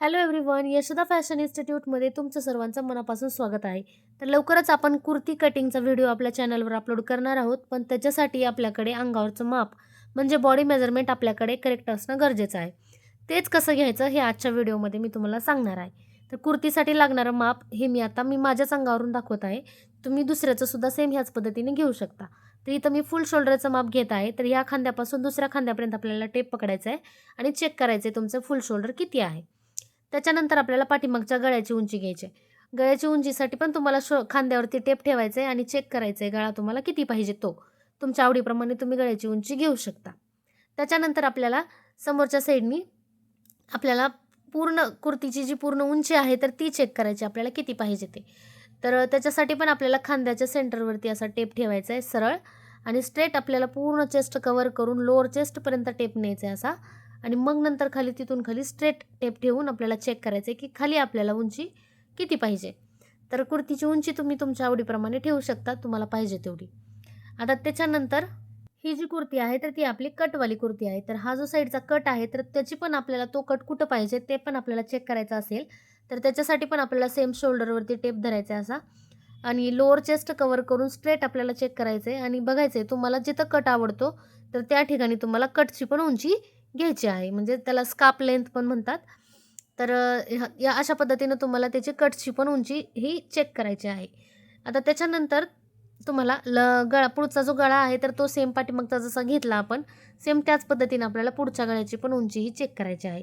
Hello everyone Yashoda fashion इन्स्टिट्यूटमध्ये तुमचं सर्वांचं मनापासून स्वागत आहे. तर लवकरच आपण कुर्ती कटिंगचा व्हिडिओ आपल्या चॅनलवर अपलोड करणार आहोत पण त्याच्यासाठी आपल्याकडे अंगावरचं माप म्हणजे बॉडी मेजरमेंट आपल्याकडे करेक्ट असणं गरजेचं आहे. तेच कसं घ्यायचं हे आजच्या व्हिडिओमध्ये मी तुम्हाला सांगणार आहे. तर कुर्तीसाठी लागणारं माप हे मी आता मी माझ्याच अंगावरून दाखवत आहे. तुम्ही दुसऱ्याचं सुद्धा सेम ह्याच पद्धतीने घेऊ शकता. तर इथं मी फुल शोल्डरचं माप घेत आहे. तर ह्या खांद्यापासून दुसऱ्या खांद्यापर्यंत आपल्याला टेप पकडायचं आहे आणि चेक करायचं आहे तुमचं फुल शोल्डर किती आहे. त्याच्यानंतर आपल्याला पाठीमागच्या गळ्याची उंची घ्यायची आहे. गळ्याची उंचीसाठी पण तुम्हाला शो खांद्यावरती टेप ठेवायचं आहे आणि चेक करायचं आहे गळा तुम्हाला किती पाहिजे तो. तुमच्या आवडीप्रमाणे तुम्ही गळ्याची उंची घेऊ शकता. त्याच्यानंतर आपल्याला समोरच्या साईडनी आपल्याला पूर्ण कुर्तीची जी पूर्ण उंची आहे तर ती चेक करायची आपल्याला किती पाहिजे ते. तर त्याच्यासाठी पण आपल्याला खांद्याच्या सेंटरवरती असा टेप ठेवायचा आहे सरळ आणि स्ट्रेट आपल्याला पूर्ण चेस्ट कवर करून लोअर चेस्टपर्यंत टेप न्यायचा आहे असा आणि मग नंतर खाली तिथून खाली स्ट्रेट टेप ठेवून आपल्याला चेक करायचं आहे की खाली आपल्याला उंची किती पाहिजे. तर कुर्तीची उंची तुम्ही तुमच्या आवडीप्रमाणे ठेवू शकता तुम्हाला पाहिजे तेवढी. आता त्याच्यानंतर ही जी कुर्ती आहे तर ती आपली कटवाली कुर्ती आहे. तर हा जो साईडचा कट आहे तर त्याची पण आपल्याला तो कट कुठं पाहिजे ते पण आपल्याला चेक करायचा असेल. तर त्याच्यासाठी पण आपल्याला सेम शोल्डरवरती टेप धरायचा आहे असा. आणि लोअर चेस्ट कवर करून स्ट्रेट आपल्याला चेक करायचं आहे आणि बघायचं आहे तुम्हाला जिथं कट आवडतो तर त्या ठिकाणी तुम्हाला कटची पण उंची घ्यायची आहे. म्हणजे त्याला स्काप लेंथ पण म्हणतात. तर ह्या- या अशा पद्धतीनं तुम्हाला त्याची कटची पण उंची ही चेक करायची आहे. आता त्याच्यानंतर तुम्हाला ल गळा पुढचा जो गळा आहे तर तो सेम पाठीमागचा जसा घेतला आपण सेम त्याच पद्धतीनं आपल्याला पुढच्या गळ्याची पण उंची ही चेक करायची आहे.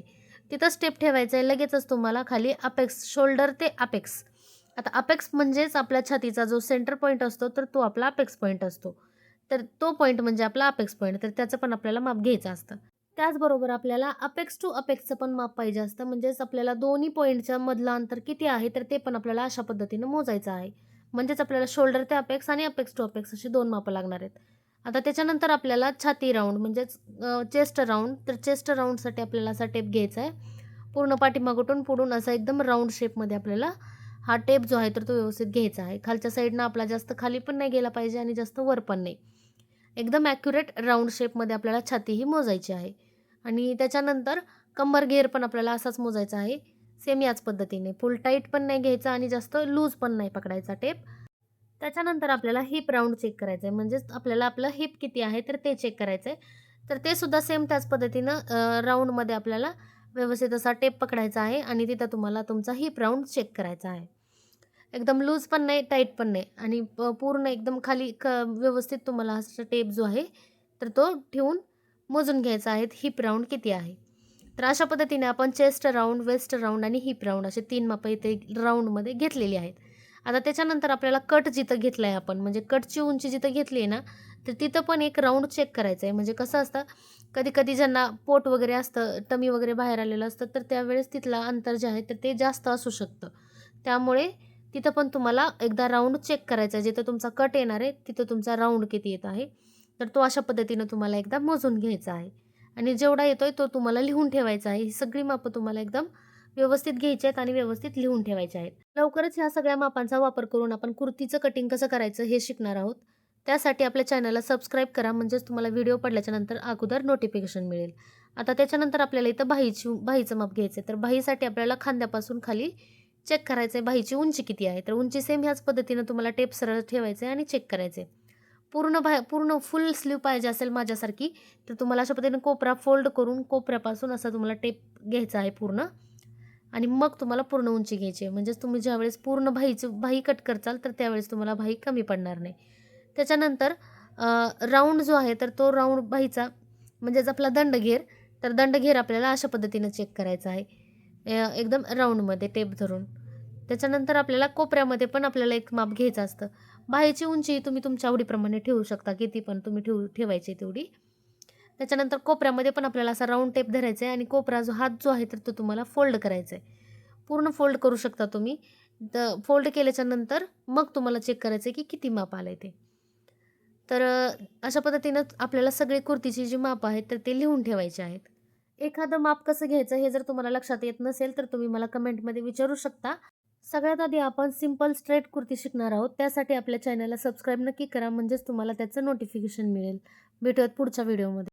तिथं स्टेप ठेवायचं आहे. लगेचच तुम्हाला खाली अपेक्स शोल्डर ते अपेक्स आता अपेक्स म्हणजेच आपल्या छातीचा जो सेंटर पॉईंट असतो तर तो आपला अपेक्स पॉईंट असतो. तर तो पॉईंट म्हणजे आपला अपेक्स पॉईंट तर त्याचं पण आपल्याला माप घ्यायचं असतं. त्याचबरोबर आपल्याला अपेक्स टू अपेक्सचं पण माप पाहिजे असतं. म्हणजेच आपल्याला दोन्ही पॉईंटच्या मधलं अंतर किती आहे तर ते पण आपल्याला अशा पद्धतीनं मोजायचं आहे. म्हणजेच आपल्याला शोल्डर ते अपेक्स आणि अपेक्स टू अपेक्स अशी दोन मापं लागणार आहेत. आता त्याच्यानंतर आपल्याला छाती राऊंड म्हणजेच चेस्ट राऊंड तर चेस्ट राऊंडसाठी आपल्याला असा टेप घ्यायचा आहे. पूर्ण पाठीमागटून पुढून असा एकदम राऊंड शेपमध्ये आपल्याला हा टेप जो आहे तर तो व्यवस्थित घ्यायचा आहे. खालच्या साईडनं आपला जास्त खाली पण नाही गेला पाहिजे आणि जास्त वर पण नाही. एकदम ॲक्युरेट राऊंड शेपमध्ये आपल्याला छाती ही मोजायची आहे. आणि त्याच्यानंतर कंबर घेर पण आपल्याला असाच मोजायचा आहे. सेम याच पद्धतीने. फुल टाईट पण नाही घ्यायचा आणि जास्त लूज पण नाही पकडायचा टेप त्याच्यानंतर आपल्याला हिप राऊंड चेक करायचं आहे म्हणजेच आपल्याला आपलं हिप किती आहे तर ते चेक करायचं आहे तर ते सुद्धा सेम त्याच पद्धतीनं राऊंडमध्ये आपल्याला व्यवस्थित असा टेप पकडायचा आहे आणि तिथं तुम्हाला तुमचा हिप राऊंड चेक करायचा आहे. एकदम लूज पण नाही टाईट पण नाही. आणि प- पूर्ण एकदम खाली क व्यवस्थित तुम्हाला हा टेप जो आहे तर तो ठेवून मोजून घ्यायचं आहेत हिप राऊंड किती आहे? तर अशा पद्धतीने आपण चेस्ट राऊंड वेस्ट राऊंड आणि हिप राऊंड असे तीन मापं इथे राऊंडमध्ये घेतलेली आहेत. आता त्याच्यानंतर आपल्याला कट जिथं घेतलं आहे आपण म्हणजे कटची उंची जिथं घेतली आहे ना तर तिथं पण एक राऊंड चेक करायचं आहे म्हणजे कसं असतं कधी कधी ज्यांना पोट वगैरे असतं टमी वगैरे बाहेर आलेलं असतं तर त्यावेळेस तिथला अंतर जे आहे तर ते जास्त असू शकतं. त्यामुळे तिथं पण तुम्हाला एकदा राऊंड चेक करायचा आहे जिथं तुमचा कट येणार आहे तिथं तुमचा राऊंड किती येत आहे. तर तो अशा पद्धतीनं तुम्हाला एकदा मोजून घ्यायचा आहे. आणि जेवढा येतो आहे तो तुम्हाला लिहून ठेवायचा आहे. ही सगळी मापं तुम्हाला एकदम व्यवस्थित घ्यायची आहेत आणि व्यवस्थित लिहून ठेवायचे आहेत. लवकरच ह्या सगळ्या मापांचा वापर करून आपण कुर्तीचं कटिंग कसं करायचं हे शिकणार आहोत. त्यासाठी आपल्या चॅनलला सबस्क्राईब करा म्हणजेच तुम्हाला व्हिडिओ पडल्याच्या नंतर अगोदर नोटिफिकेशन मिळेल. आता त्याच्यानंतर आपल्याला इथं बाहीची बाहीचं माप घ्यायचं आहे तर बाहीसाठी आपल्याला खांद्यापासून खाली चेक करायचं आहे बाहीची उंची किती आहे? तर उंची सेम ह्याच पद्धतीनं तुम्हाला टेप सरळ ठेवायचं आहे आणि चेक करायचं आहे पूर्ण भा पूर्ण फुल स्लीव पाहिजे असेल माझ्यासारखी तर तुम्हाला अशा पद्धतीने कोपरा फोल्ड करून कोपऱ्यापासून असा तुम्हाला टेप घ्यायचा आहे पूर्ण. आणि मग तुम्हाला पूर्ण उंची घ्यायची आहे. म्हणजेच तुम्ही ज्यावेळेस पूर्ण भाईचं भाई कट करचाल तर त्यावेळेस तुम्हाला भाई कमी पडणार नाही. त्याच्यानंतर राऊंड जो आहे तर तो राऊंड भाईचा म्हणजेच आपला दंडघेर तर दंडघेर आपल्याला अशा पद्धतीनं चेक करायचा आहे. एकदम राऊंडमध्ये टेप धरून. त्याच्यानंतर आपल्याला कोपऱ्यामध्ये पण आपल्याला एक माप घ्यायचं असतं. बाहेरची उंची तुम्ही तुमच्या आवडीप्रमाणे ठेवू शकता. किती पण तुम्ही ठेवू ठेवायची तेवढी. त्याच्यानंतर कोपऱ्यामध्ये पण आपल्याला असा राऊंड टेप धरायचा आहे आणि कोपरा जो हात जो आहे तर तो तुम्हाला फोल्ड करायचा आहे. पूर्ण फोल्ड करू शकता तुम्ही. तर फोल्ड केल्याच्यानंतर मग तुम्हाला चेक करायचं आहे की किती माप आलं आहे ते. तर अशा पद्धतीनं आपल्याला सगळे कुर्तीची जी माप आहेत तर ते लिहून ठेवायचे आहेत. एखादं माप कसं घ्यायचं हे जर तुम्हाला लक्षात येत नसेल तर तुम्ही मला कमेंटमध्ये विचारू शकता. सगळ्यात आधी आपण सिंपल स्ट्रेट कुर्ती शिकणार आहोत. त्यासाठी आपल्या चॅनलला सबस्क्राईब नक्की करा म्हणजेच तुम्हाला त्याचं नोटिफिकेशन मिळेल. भेटूयात पुढच्या व्हिडिओमध्ये